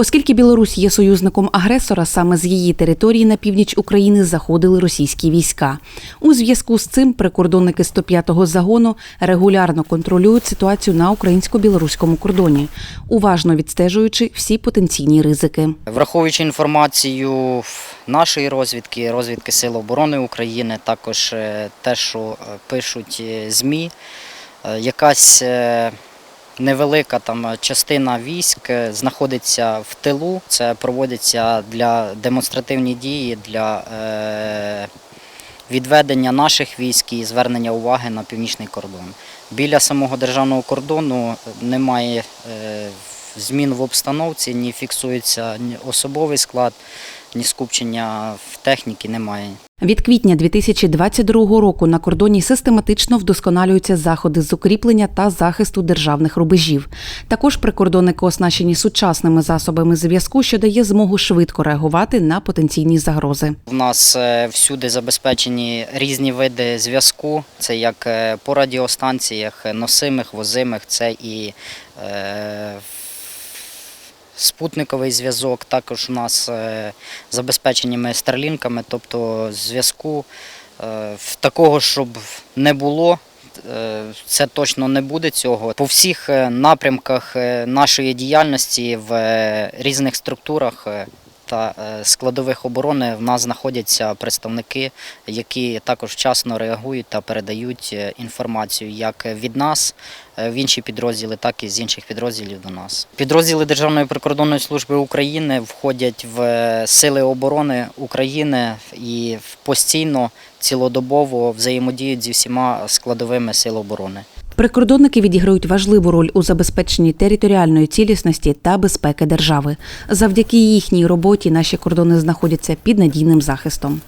Оскільки Білорусь є союзником агресора, саме з її території на північ України заходили російські війська. У зв'язку з цим прикордонники 105-го загону регулярно контролюють ситуацію на українсько-білоруському кордоні, уважно відстежуючи всі потенційні ризики. Враховуючи інформацію нашої розвідки, розвідки Сил оборони України, також е, те, що е, пишуть е, ЗМІ, якась невелика там частина військ е, знаходиться в тилу. Це проводиться для демонстративні дії, для е, відведення наших військ і звернення уваги на північний кордон. Біля самого державного кордону немає е, змін в обстановці, ні фіксується ні особовий склад, ні скупчення в техніці немає. Від квітня 2022 року на кордоні систематично вдосконалюються заходи з укріплення та захисту державних рубежів. Також прикордонники оснащені сучасними засобами зв'язку, що дає змогу швидко реагувати на потенційні загрози. У нас е, всюди забезпечені різні види зв'язку. Це як е, по радіостанціях, е, носимих, возимих, це і е, спутниковий зв'язок. Також у нас е, забезпечені ми старлінками, тобто зв'язку е, такого, щоб не було. е, Це точно не буде цього. По всіх напрямках нашої діяльності в різних структурах та е, складових оборони в нас знаходяться представники, які також вчасно реагують та передають е, інформацію як від нас е, в інші підрозділи, так і з інших підрозділів до нас. Підрозділи Державної прикордонної служби України входять в сили оборони України і постійно цілодобово взаємодіють зі всіма складовими сил оборони. Прикордонники відіграють важливу роль у забезпеченні територіальної цілісності та безпеки держави. Завдяки їхній роботі наші кордони знаходяться під надійним захистом.